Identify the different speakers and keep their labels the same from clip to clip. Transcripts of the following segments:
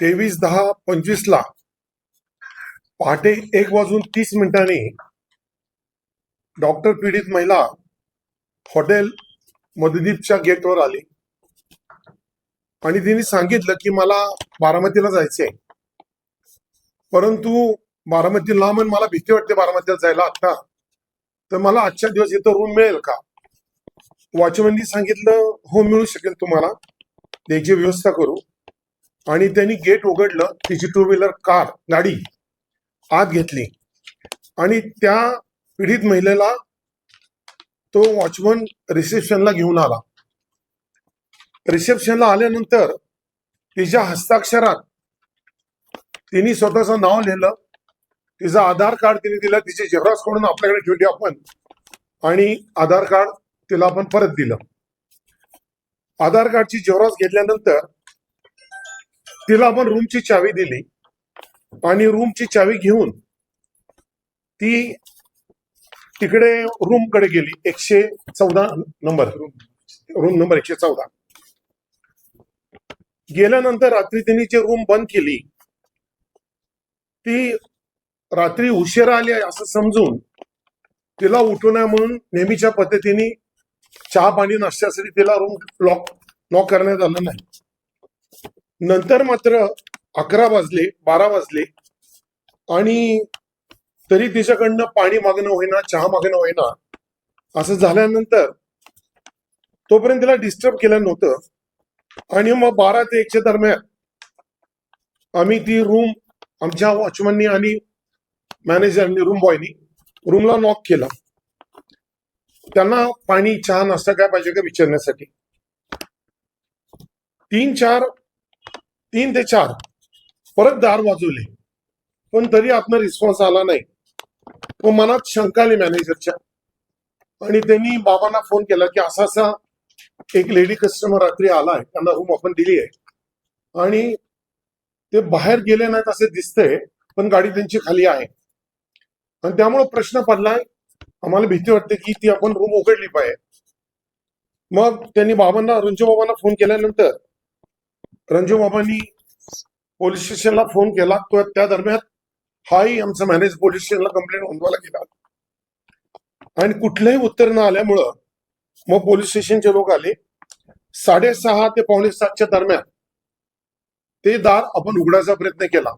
Speaker 1: तेवीस दहा पंचवीस ला. पहाटे एक वाजून तीस मिनिटांनी डॉक्टर पीडित महिला हॉटेल मधुदीपच्या गेटवर आली. आणि तिने सांगितलं की मला बारामतीला जायचंय. परंतु बारामतीला म्हणून मला भीती वाटते बारामतीला जायला आता. तर मला आजच्या दिवस इथं रूम मिळेल का? वॉचमॅननी सांगितलं हो मिळू शकेल तुम्हाला. त्याची व्यवस्था करू. आणि त्यांनी गेट उघडलं तिची टू व्हीलर कार गाडी आत घेतली. आणि त्या पीडित महिलेला तो वॉचमन रिसेप्शनला घेऊन आला. रिसेप्शनला आल्यानंतर तिच्या हस्ताक्षरात तिने स्वतःचं नाव लिहिलं. तिचं आधार कार्ड तिने दिलं तिची झेरॉक्स करून आपल्याकडे ठेवली आपण. आणि आधार कार्ड तिला आपण परत दिलं. आधार कार्डची झेरॉक्स घेतल्यानंतर तिला आपण रूमची चावी दिली आणि रूमची चावी घेऊन ती तिकडे रूमकडे गेली एकशे चौदा नंबर रूम नंबर एकशे चौदा. गेल्यानंतर रात्री तिने जी रूम बंद केली ती रात्री उशिरा आली असं समजून तिला उठू नये म्हणून नेहमीच्या पद्धतीने चहा पाणी नाश्त्यासाठी तिला रूम लॉक लॉक करण्यात आलं नाही. नंतर मात्र अकरा वाजले बारा वाजले. आणि तरी तिच्याकडनं पाणी मागणं होईना चहा मागणं होईना असं झाल्यानंतर तोपर्यंत तिला डिस्टर्ब केलं नव्हतं. आणि मग बारा ते एकच्या दरम्यान आम्ही ती रूम आमच्या वॉचमननी आणि मॅनेजरनी रूम बॉयनी रूमला नॉक केला. त्यांना पाणी चहा नाश्ता काय पाहिजे का विचारण्यासाठी? तीन चार तीन ते चार. परत दार वाजवले. पण तरी आतनं रिस्पॉन्स आला नाही. व मनात शंका आली मॅनेजरच्या आणि त्यांनी बाबांना फोन केला की असा असा एक लेडी कस्टमर रात्री आलाय. त्यांना रूम आपण दिली आहे. आणि ते बाहेर गेले नाहीत असे दिसतंय पण गाडी त्यांची खाली आहे. आणि त्यामुळे प्रश्न पडलाय. आम्हाला भीती वाटते की ती आपण रूम उघडली पाहिजे. मग त्यांनी बाबांना रुंजू बाबांना फोन केल्यानंतर रंजूबाबांनी पोलीस स्टेशनला फोन केला. तो त्या दरम्यान हाही आमचा मॅनेज पोलीस स्टेशनला कंप्लेंट नोंदवायला गेला. आणि कुठलंही उत्तर न आल्यामुळं मग पोलीस स्टेशनचे लोक आले. साडेसहा ते पावणे सातच्या दरम्यान ते दार आपण उघडायचा प्रयत्न केला.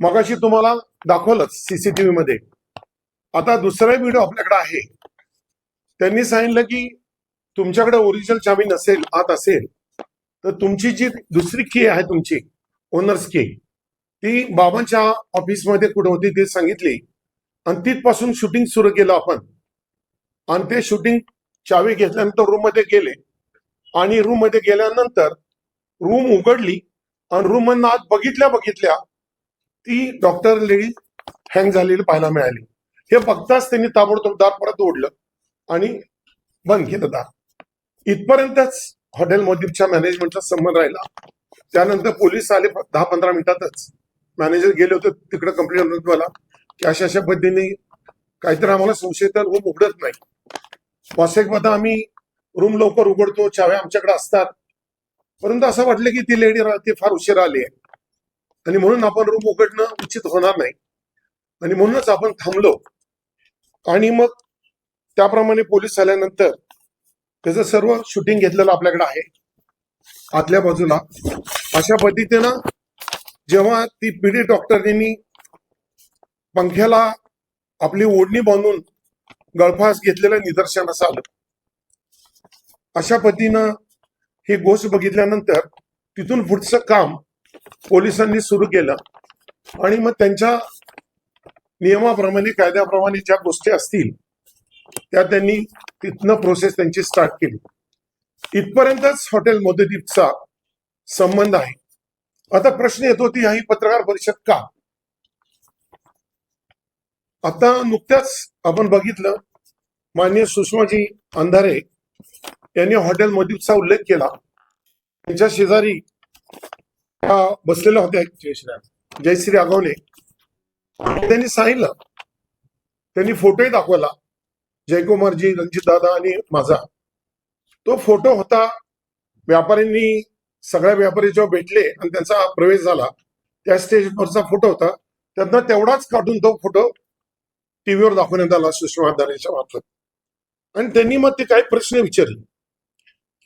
Speaker 1: मगाशी तुम्हाला दाखवलंच सीसीटीव्ही मध्ये आता दुसरा व्हिडिओ आपल्याकडे आहे. त्यांनी सांगितलं की तुमच्याकडे ओरिजिनल चावी नसेल आत असेल तर तुमची जी दुसरी की आहे तुमची ओनर्स की ती बाबांच्या ऑफिसमध्ये कुठे होती ते सांगितली. आणि तिथपासून शूटिंग सुरू केलं आपण. आणि ते शूटिंग चावी घेतल्यानंतर रूममध्ये गेले. आणि रूममध्ये गेल्यानंतर रूम उघडली. आणि रूम आत बघितल्या बघितल्या ती डॉक्टर लेडी हँग झालेली पाहायला मिळाली. हे बघताच त्यांनी ताबडतोब दार परत ओढलं. आणि बंद केलं दार. इथपर्यंतच हॉटेल मोदीपच्या मॅनेजमेंटचा संबंध राहिला. त्यानंतर पोलीस आले दहा पंधरा मिनिटातच. मॅनेजर गेले होते तिकडे कंप्लेंट नोंदवायला की अशा अशा पद्धतीने काहीतरी आम्हाला संशय तर रूम उघडत नाही. वास्तविकता आम्ही रूम लवकर उघडतो चाव्या आमच्याकडे असतात. परंतु असं वाटलं की ती लेडी ती फार उशिरा आली आहे. आणि म्हणून आपण रूम उघडणं उचित होणार नाही. आणि म्हणूनच आपण थांबलो. आणि मग त्याप्रमाणे पोलीस आल्यानंतर त्याचं सर्व शूटिंग घेतलेलं आपल्याकडे आहे. आतल्या बाजूला. अशा पद्धतीनं जेव्हा ती पीडी डॉक्टरांनी पंख्याला आपली ओढणी बांधून गळफास घेतलेलं निदर्शनास आलं. अशा पद्धतीनं ही गोष्ट बघितल्यानंतर तिथून पुढचं काम पोलिसांनी सुरू केलं. आणि मग त्यांच्या नियमाप्रमाणे कायद्याप्रमाणे ज्या गोष्टी असतील त्या त्यांनी तिथनं प्रोसेस त्यांची स्टार्ट केली. इथपर्यंतच हॉटेल मोदीदीपचा संबंध आहे. आता प्रश्न येतो ती ही पत्रकार परिषद का? आता नुकत्याच आपण बघितलं मान्य सुषमाजी अंधारे यांनी हॉटेल मोदीपचा उल्लेख केला. त्यांच्या शेजारी बसलेल्या होत्या. जयश्री जयश्री आगवणे त्यांनी सांगितलं. त्यांनी फोटोही दाखवला. जयकुमारजी रणजित दादा आणि माझा. तो फोटो होता व्यापाऱ्यांनी सगळ्या व्यापारी जेव्हा भेटले आणि त्यांचा प्रवेश झाला. त्या स्टेजवरचा फोटो होता. त्यांना तेवढाच काढून तो फोटो टीव्हीवर दाखवण्यात आला सुषमा दानेच्या मार्फत. आणि त्यांनी मग ते काही प्रश्न विचारले.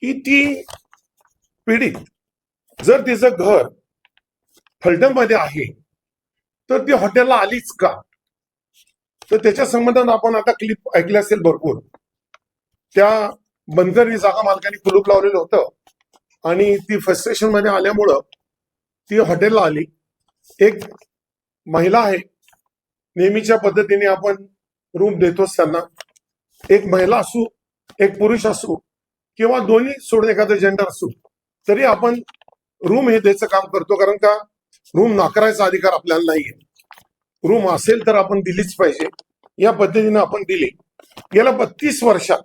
Speaker 1: की ती पीडित जर तिचं घर फलटणमध्ये आहे तर ती हॉटेलला आलीच का? तर त्याच्या संबंधात आपण आता क्लिप ऐकले असेल भरपूर. त्या बनकरी जागा मालकाने कुलूप लावलेलं होतं. आणि ती फ्रस्ट्रेशनमध्ये आल्यामुळं ती हॉटेलला आली. एक महिला आहे. नेहमीच्या पद्धतीने आपण रूम देतोच त्यांना. एक महिला असू एक पुरुष असू किंवा दोन्ही सोडून एखादं जेंडर असू तरी आपण रूम हे द्यायचं काम करतो. कारण का? रूम नाकारायचा अधिकार आपल्याला नाहीये. रूम असेल तर आपण दिलीच पाहिजे. या पद्धतीने आपण दिली. गेल्या बत्तीस वर्षात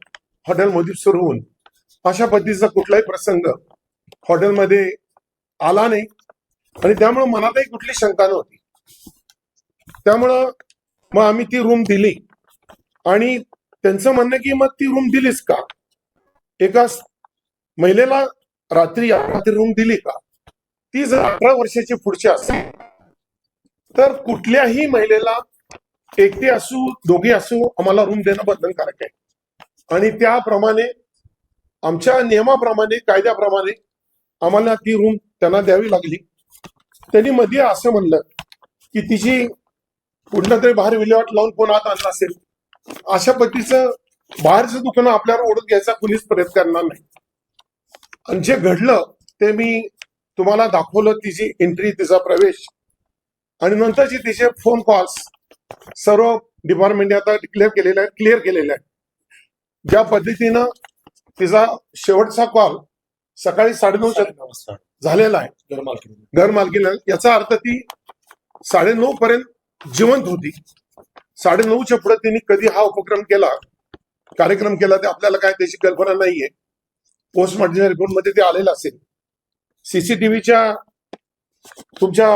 Speaker 1: हॉटेलमध्ये सुरू होऊन अशा पद्धतीचा कुठलाही प्रसंग हॉटेलमध्ये आला नाही. आणि त्यामुळे मनातही कुठली शंका नव्हती. त्यामुळं मग आम्ही ती रूम दिली. आणि त्यांचं म्हणणं की मग ती रूम दिलीच का? एका महिलेला रात्री रात्री रूम दिली का? ती जर अठरा वर्षाची पुढची असेल. तर कुठल्याही महिलेला एकटी असू दोघी असू आम्हाला रूम देणं बंधनकारक आहे. आणि त्याप्रमाणे आमच्या नियमाप्रमाणे कायद्याप्रमाणे आम्हाला ती रूम त्यांना द्यावी लागली. त्यांनी मध्ये असं म्हणलं की तिची कुठलं तरी बाहेर विल्हेवाट लावून कोण आत आणला असेल. अशा पद्धतीचं बाहेरचं दुकानं आपल्यावर ओढत घ्यायचा कुणीच प्रयत्न करणार नाही. आणि जे घडलं ते मी तुम्हाला दाखवलं तिची एंट्री तिचा प्रवेश. आणि नंतरची तिचे फोन कॉल्स सर्व डिपार्टमेंटने आता डिक्लेअर केलेले आहेत क्लिअर केलेले आहेत. ज्या पद्धतीनं तिचा शेवटचा कॉल सकाळी साडेनऊच्या झालेला आहे.
Speaker 2: घर मालकी
Speaker 1: घर मालकीला याचा अर्थ ती साडेनऊ पर्यंत जिवंत होती. साडेनऊच्या पुढे तिने कधी हा उपक्रम केला कार्यक्रम केला ते आपल्याला काय त्याची कल्पना नाहीये. पोस्टमॉर्टमच्या रिपोर्टमध्ये ते आलेलं असेल. सीसीटीव्हीच्या तुमच्या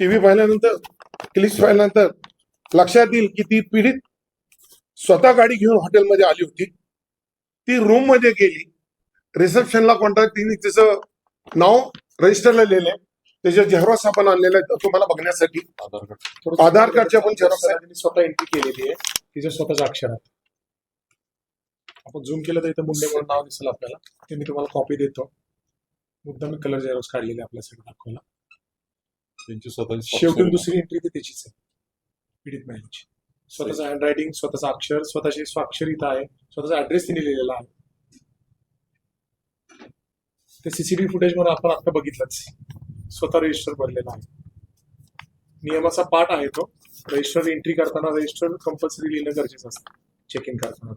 Speaker 1: टीव्ही पाहिल्यानंतर क्लिप्स पाहिल्यानंतर लक्षात येईल की ती पीडित स्वतः गाडी घेऊन हॉटेलमध्ये आली होती. ती रूममध्ये गेली. रिसेप्शनला कॉन्ट्रॅक्ट तिने तिचं नाव रजिस्टरला लिहिलंय. त्याच्या झेरॉक्स आपण आणलेला आहे तुम्हाला बघण्यासाठी.
Speaker 2: आधार कार्ड.
Speaker 1: आधार कार्डचे पण झेरॉक्स
Speaker 2: स्वतः एंट्री केलेली आहे. तिच्या स्वतःच्या अक्षरात आपण झूम केलं तर इथं मुंडे म्हणून नाव दिसेल आपल्याला. ते मी तुम्हाला कॉपी देतो. मुद्दा मी कलर झेरॉक्स काढलेले आपल्यासाठी दाखवला
Speaker 3: त्यांची स्वतःची
Speaker 2: शेवटी दुसरी एंट्री ती त्याचीच आहे. पीडित महिलेची स्वतःचं हँड रायटिंग स्वतःचं अक्षर स्वतःची स्वाक्षर इथं आहे. स्वतःचा ऍड्रेस तिने लिहिलेला आहे. ते सीसीटीव्ही फुटेजमध्ये आपण आता बघितलंच. स्वतः रजिस्टर भरलेला आहे. नियमाचा पार्ट आहे तो. रजिस्टर एंट्री करताना रजिस्टर कंपल्सरी लिहिणं गरजेचं असतं. चेक इन करताना.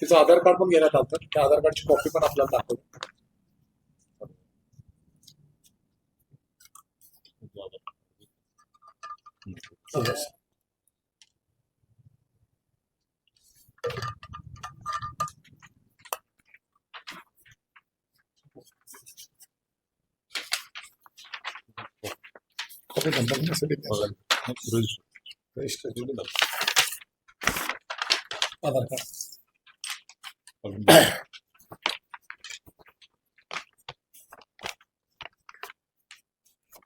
Speaker 2: तिचं आधार कार्ड पण घेण्यात आलं त्या आधार कार्डची कॉपी पण आपल्याला दाखवतो
Speaker 1: कॉपी बघण्यासाठी द्या.
Speaker 3: रजिस्टर
Speaker 2: आधार कार्ड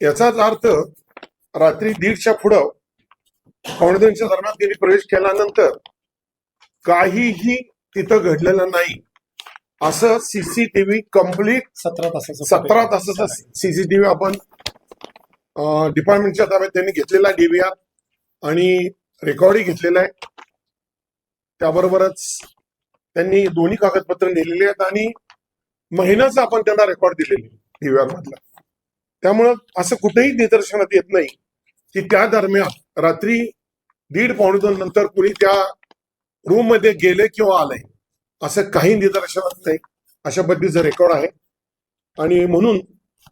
Speaker 1: याचाच अर्थ रात्री दीडच्या पुढं पावणे दोनच्या दरम्यान तिने प्रवेश केल्यानंतर काहीही तिथं घडलेलं नाही. असं सीसीटीव्ही कंप्लीट
Speaker 2: सतरा तासाचं
Speaker 1: सतरा तासाचा सीसीटीव्ही आपण डिपार्टमेंटच्या ताब्यात त्यांनी घेतलेला डीव्हीआर आणि रेकॉर्डही घेतलेला आहे. त्याबरोबरच त्यांनी दोन्ही कागदपत्र दिलेली आहेत आणि महिन्याचं आपण त्यांना रेकॉर्ड दिलेले डीव्हीआर मधला. त्यामुळं असं कुठेही निदर्शनात येत नाही. की त्या दरम्यान रात्री दीड पावणे दोन नंतर कुणी त्या रूममध्ये गेले किंवा आले असं काही निदर्शनात नाही. अशा पद्धतीचं रेकॉर्ड आहे. आणि म्हणून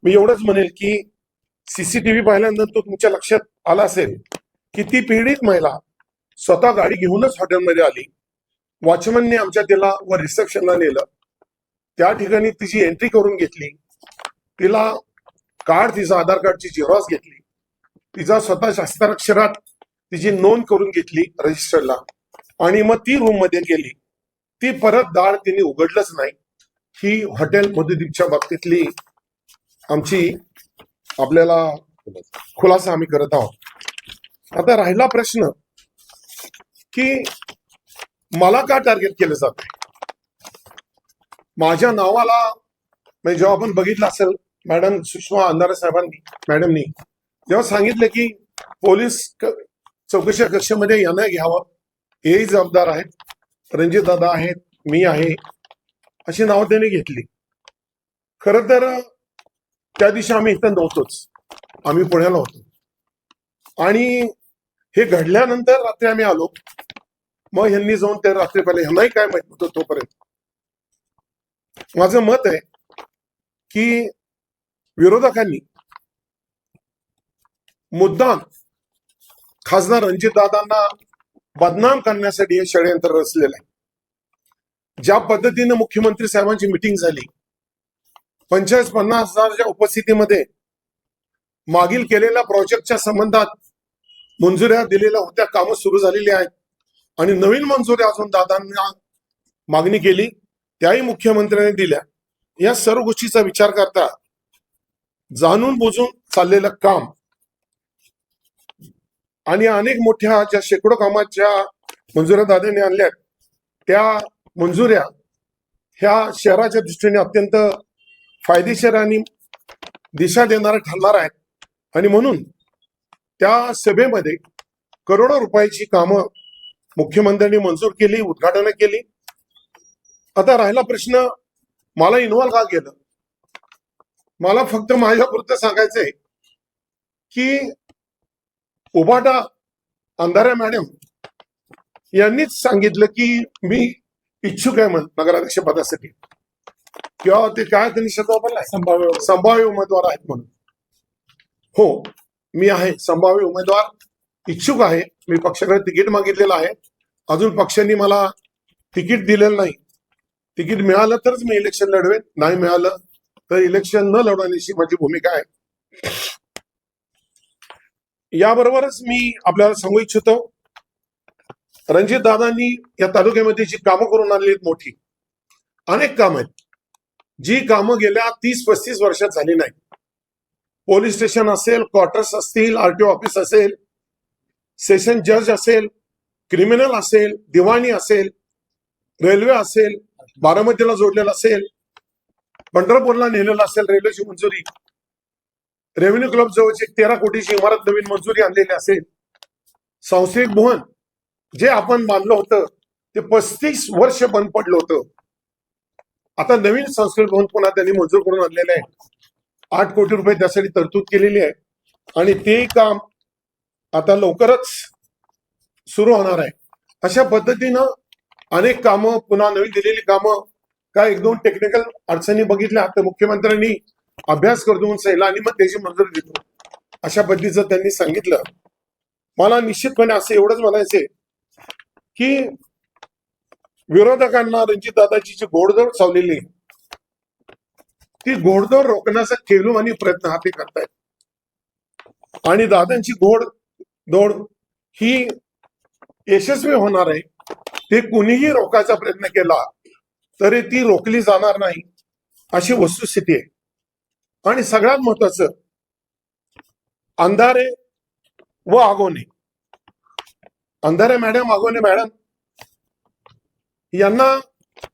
Speaker 1: मी एवढंच म्हणेल की सीसीटीव्ही पाहिल्यानंतर तो तुमच्या लक्षात आला असेल की ती पीडित महिला स्वतः गाडी घेऊनच हॉटेलमध्ये आली. वॉचमनने आमच्या तिला व रिसेप्शनला नेलं. त्या ठिकाणी तिची एंट्री करून घेतली. तिला कार्ड तिचा आधार कार्डची झेरॉक्स घेतली. तिचा स्वतः हस्ताक्षरात तिची नोंद करून घेतली रजिस्टरला आणि मग ती रूममध्ये गेली. ती परत दार तिने उघडलंच नाही. ही हॉटेल मधुदीपच्या बाबतीतली आमची आपल्याला खुलासा आम्ही करत आहोत. आता राहिला प्रश्न की मला का टार्गेट केलं जात माझ्या नावाला म्हणजे जेव्हा आपण बघितलं असेल मॅडम सुषमा अंधारे साहेबांनी मॅडमनी जेव्हा सांगितलं की पोलीस चौकशी कक्षामध्ये यांना घ्यावं. हेही जबाबदार आहेत. रणजित दादा आहेत मी आहे. अशी नावं त्यांनी घेतली. खर तर त्या दिवशी आम्ही इथं नव्हतोच. आम्ही पुण्याला होतो. आणि हे घडल्यानंतर रात्री आम्ही आलो. मग ह्यांनी जाऊन त्या रात्री पहिले ह्यांनाही काय माहीत नव्हतं तोपर्यंत. माझं मत आहे की विरोधकांनी मुद्दाम खासदार रणजितदादांना बदनाम करण्यासाठी हे षडयंत्र रचलेलं आहे. ज्या पद्धतीनं मुख्यमंत्री साहेबांची मिटिंग झाली पंचाळीस पन्नास हजारच्या उपस्थितीमध्ये मागील केलेल्या प्रोजेक्टच्या संबंधात मंजुऱ्या दिलेल्या होत्या कामं सुरू झालेली आहेत. आणि नवीन मंजुऱ्या अजून दादांना मागणी केली त्याही मुख्यमंत्र्यांनी दिल्या. या सर्व गोष्टीचा विचार करता जाणून बुजून चाललेलं काम आणि अनेक मोठ्या ज्या शेकडो कामाच्या मंजुऱ्या दादाने आणल्या त्या मंजुऱ्या ह्या शहराच्या दृष्टीने अत्यंत फायदेशीर आणि दिशा देणाऱ्या ठरणार आहेत. आणि म्हणून त्या सभेमध्ये करोडो रुपयाची कामं मुख्यमंत्र्यांनी मंजूर केली उद्घाटन केली. आता राहिला प्रश्न मला इन्व्हॉल्व का केलं? मला फक्त माझ्यापुरतं सांगायचंय की उबाटा अंधाऱ्या मॅडम यांनीच सांगितलं की मी इच्छुक आहे म्हण नगराध्यक्ष पदासाठी. किंवा ते काय त्यांनी शब्द वापरलाय
Speaker 2: संभाव्य
Speaker 1: संभाव्य उमेदवार आहेत म्हणून. हो मी आहे संभाव्य उमेदवार इच्छुक आहे. मी पक्षाकडे तिकीट मागितलेलं आहे. अजून पक्षांनी मला तिकीट दिलेलं नाही. तिकीट मिळालं तरच मी इलेक्शन लढवेन. नाही मिळालं तर इलेक्शन न लढवण्याची माझी भूमिका आहे. याबरोबरच मी आपल्याला सांगू इच्छितो रणजित दादांनी या तालुक्यामध्ये जी कामं करून आणली आहेत मोठी अनेक कामं आहेत. जी कामं गेल्या तीस पस्तीस वर्षात झाली नाही पोलीस स्टेशन असेल क्वार्टर्स असतील आरटीओ ऑफिस असेल सेशन जज असेल क्रिमिनल असेल दिवाणी असेल रेल्वे असेल बारामतीला जोडलेला असेल पंढरपूरला नेलेला असेल रेल्वेची मंजुरी. रेव्हेन्यू क्लब जवळची तेरा कोटीची इमारत नवीन मंजुरी आणलेली असेल. सांस्कृतिक भवन जे आपण बांधलं होतं ते पस्तीस वर्ष बंद पडलं होतं. आता नवीन संस्कृत भवन पुन्हा त्यांनी मंजूर करून आणलेलं आहे. आठ कोटी रुपये त्यासाठी तरतूद केलेली आहे. आणि ते काम आता लवकरच सुरू होणार आहे. अशा पद्धतीनं अनेक कामं पुन्हा नवीन दिलेली कामं काय एक दोन टेक्निकल अडचणी बघितल्या तर मुख्यमंत्र्यांनी अभ्यास करतो म्हणून सांगितलं आणि मग त्याची मंजुरी देतो. अशा पद्धतीचं त्यांनी सांगितलं मला निश्चितपणे असं एवढंच म्हणायचंय की विरोधकांना रणजित दादाची जी घोडदौड चावलेली आहे, ती घोडदौड रोखण्याचा केलू आणि प्रयत्न हा ते करतायत. आणि दादांची घोड दौड ही यशस्वी होणार आहे. ते कुणीही रोखायचा प्रयत्न केला तरी ती रोखली जाणार नाही अशी वस्तुस्थिती आहे. आणि सगळ्यात महत्वाचं अंधारे व आगोने. अंधारे मॅडम आगोने मॅडम यांना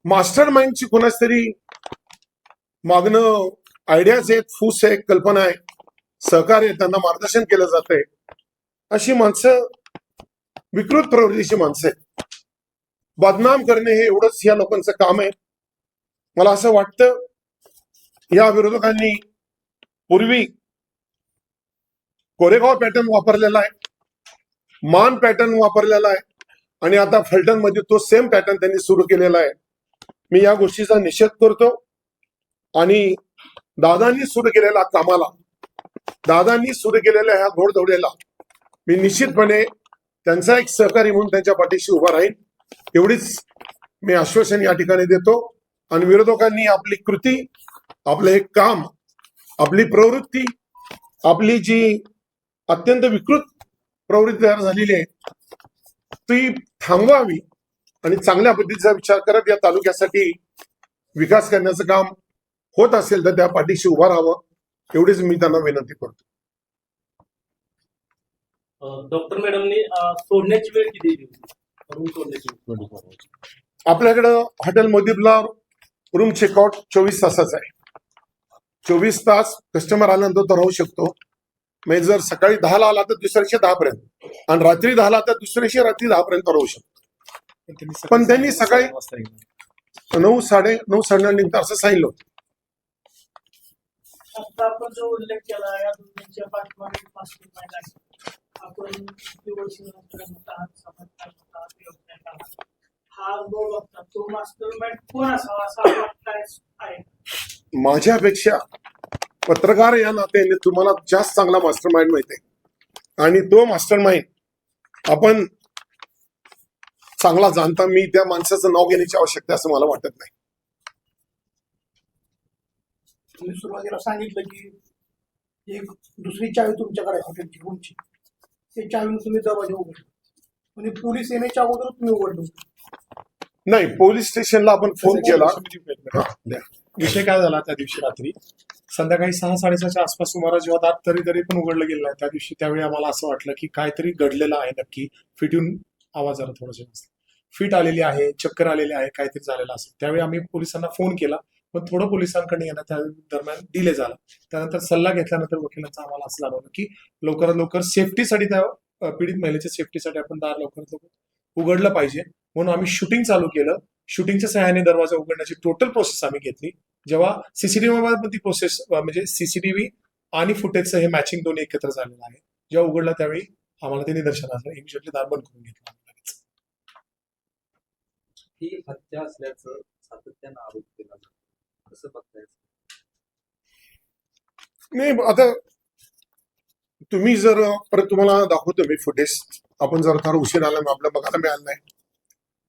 Speaker 1: मास्टर माइंडची कोणाच तरी मागणं आयडियाज आहेत फूस आहे कल्पना आहे सहकार्य त्यांना मार्गदर्शन केलं जात आहे अशी माणसं विकृत प्रवृत्तीची माणसं आहेत. बदनाम करणे हे एवढंच या लोकांचं काम आहे. मला असं वाटतं या विरोधकांनी पूर्वी कोरेगाव पॅटर्न वापरलेला आहे मान पॅटर्न वापरलेला आहे आणि आता फलटणमध्ये तो सेम पॅटर्न त्यांनी सुरू केलेला आहे. मी या गोष्टीचा निषेध करतो आणि दादांनी सुरू केलेल्या कामाला दादांनी सुरू केलेल्या ह्या घोडदौड्याला मी निश्चितपणे त्यांचा एक सहकारी म्हणून त्यांच्या पाठीशी उभा राहील एवढीच मी आश्वासन या ठिकाणी देतो आणि विरोधकांनी आपली कृती आपलं हे काम आपली प्रवृत्ती आपली जी अत्यंत विकृत प्रवृत्ती तयार झालेली आहे ती थांबवावी आणि चांगल्या पद्धतीचा विचार करत या तालुक्यासाठी विकास करण्याचं काम होत असेल तर त्या पाठीशी उभा राहावं एवढीच मी त्यांना विनंती करतो.
Speaker 4: डॉक्टर मॅडमनी सोडण्याची वेळ किती
Speaker 1: आपल्याकडं हॉटेल मोदीपला रूम चेकआउट चोवीस तासाचा आहे. चोवीस तास कस्टमर आल्यानंतर तो राहू शकतो म्हणजे जर सकाळी दहाला आला तर दुसऱ्या दिवशी दहा पर्यंत आणि रात्री दहाला तर दुसऱ्या दिवशी रात्री दहा पर्यंत राहू शकतो पण त्यांनी सकाळी-
Speaker 2: वाजता येणार.
Speaker 1: नऊ साडे नऊ साडे निघतं असं सांगितलं होतं.
Speaker 5: आता आपण जो उल्लेख केला या दोन्हीच्या पाठीमागे मास्टर माइंड आपण हा अनुभव बघता तो मास्टर माइंड कोण असावा असा आपला
Speaker 1: माझ्यापेक्षा पत्रकार या नात्याने तुम्हाला जास्त चांगला मास्टर माइंड माहिती आहे आणि तो मास्टर माइंड आपण चांगला जाणता मी त्या माणसाचं नाव घेण्याची आवश्यकता आहे असं मला वाटत नाही.
Speaker 6: तुम्ही सुरुवातीला सांगितलं की एक दुसरी चावी तुमच्याकडे हॉटेलची ते चावीने तुम्ही दरवाजे उघडले. म्हणजे पोलीस येण्याच्या अगोदर तुम्ही उघडले.
Speaker 1: नाही पोलीस स्टेशनला आपण फोन केला.
Speaker 2: विषय काय झाला त्या दिवशी रात्री? संध्याकाळी सहा साडेसहाच्या आसपास सुमारा जेव्हा दात तरी तरी पण उघडलं गेलं नाही त्या दिवशी त्यावेळी आम्हाला असं वाटलं की काहीतरी घडलेलं आहे नक्की. फिट येऊन आवाज आला थोडस फिट आलेली आहे चक्कर आलेली आहे काहीतरी झालेलं असेल. त्यावेळी आम्ही पोलिसांना फोन केला पण थोडं पोलिसांकडे येणं त्या दरम्यान डिले झाला. त्यानंतर सल्ला घेतल्यानंतर वकिलांचा आम्हाला असं जाणवलं की लवकरात लवकर सेफ्टीसाठी त्या पीडित महिलेच्या सेफ्टीसाठी आपण दार लवकरात लवकर उघडलं पाहिजे. म्हणून आम्ही शूटिंग चालू केलं. शूटिंगच्या सहाय्याने दरवाजा उघडण्याची टोटल प्रोसेस आम्ही घेतली. जेव्हा सीसीटीव्ही ती प्रोसेस म्हणजे सीसीटीव्ही आणि फुटेजचं हे मॅचिंग दोन्ही एकत्र झालेलं आहे. जेव्हा उघडलं त्यावेळी आम्हाला ते निदर्शन आलं. इमिजिएटली दार बंद करून घेतलं.
Speaker 7: ही हत्या असल्याचं सातत्यानं आरोप केला जातो. कसं बघताय?
Speaker 1: नाही आता तुम्ही जर परत तुम्हाला दाखवतो मी फुटेज आपण जर फार उशीर आला मग आपल्याला बघायला मिळालं नाही.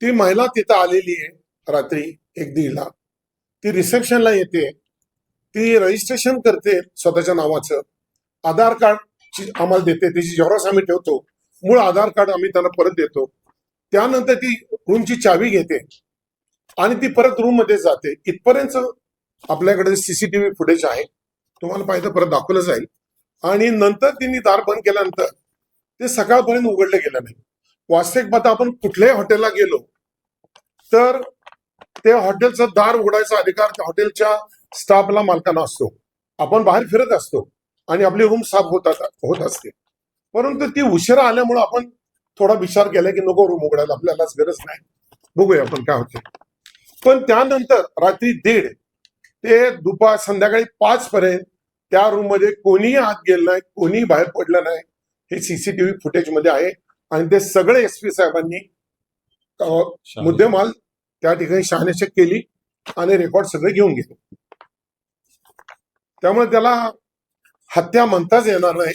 Speaker 1: ती महिला तिथं आलेली आहे रात्री एक दीडला ती रिसेप्शनला येते. ती रजिस्ट्रेशन करते स्वतःच्या नावाचं. आधार कार्ड आम्हाला देते. त्याची जेवढाच आम्ही ठेवतो. मूळ आधार कार्ड आम्ही त्यांना परत देतो. त्यानंतर ती रूमची चावी घेते. आणि ती परत रूममध्ये जाते. इथपर्यंत आपल्याकडे सीसीटीव्ही फुटेज आहे. तुम्हाला पाहिजे परत दाखवलं जाईल. आणि नंतर तिने दार बंद केल्यानंतर ते सकाळपर्यंत उघडलं गेलं नाही. वास्तविक पाहता आपण कुठल्याही हॉटेलला गेलो तर ते हॉटेलचं दार उघडायचा अधिकार त्या हॉटेलच्या स्टाफला मालकांना असतो. आपण बाहेर फिरत असतो आणि आपली रूम साफ होतात होत असते. परंतु ती उशिरा आल्यामुळे आपण थोडा विचार केला की नको रूम उघडायला आपल्यालाच गरज नाही. बघूया आपण काय होते पण त्यानंतर रात्री दीड ते दुपार संध्याकाळी पाच पर्यंत त्या रूममध्ये कोणीही आत गेलं नाही कोणीही बाहेर पडलं नाही. हे सीसीटीव्ही फुटेजमध्ये आहे. आणि ते सगळे एस पी साहेबांनी मुद्देमाल त्या ठिकाणी शहानिशा केली आणि रेकॉर्ड सगळे घेऊन गेले. त्यामुळे त्याला हत्या म्हणताच येणार नाही.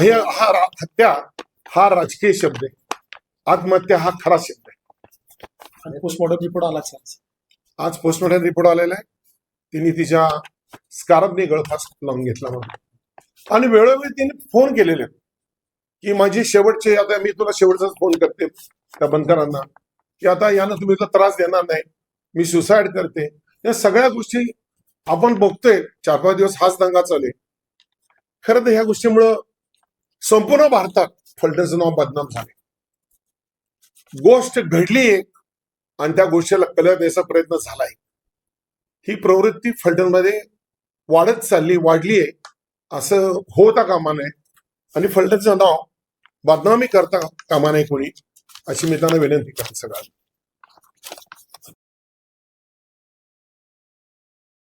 Speaker 1: हे हा हत्या हा राजकीय शब्द आहे. आत्महत्या हा खरा शब्द आहे.
Speaker 2: आणि पोस्टमॉर्टम रिपोर्ट आलाच आज.
Speaker 1: आज पोस्टमॉर्टम रिपोर्ट आलेला आहे. तिने तिच्या स्कार्फने गळफास लावून घेतला म्हणून. आणि वेळोवेळी तिने फोन केलेले. आहेत की माझी शेवटचे आता मी तुला शेवटचाच फोन करते त्या बनकरांना की आता यानं तुम्ही तुला त्रास देणार नाही मी सुसाईड करते. या सगळ्या गोष्टी आपण बघतोय चार पाच दिवस हाच दंगा चालू खरं तर ह्या गोष्टीमुळं संपूर्ण भारतात फलटणचं नाव बदनाम झाले गोष्ट घडली एक आणि त्या गोष्टीला कलर द्यायचा प्रयत्न झालाय. ही प्रवृत्ती फलटणमध्ये वाढत चालली वाढली आहे असं होता कामा नये. आणि फलटणचं नाव बदनामी करता कामा नये कोणी अशी मी त्यांना विनंती करते सगळ्यांना.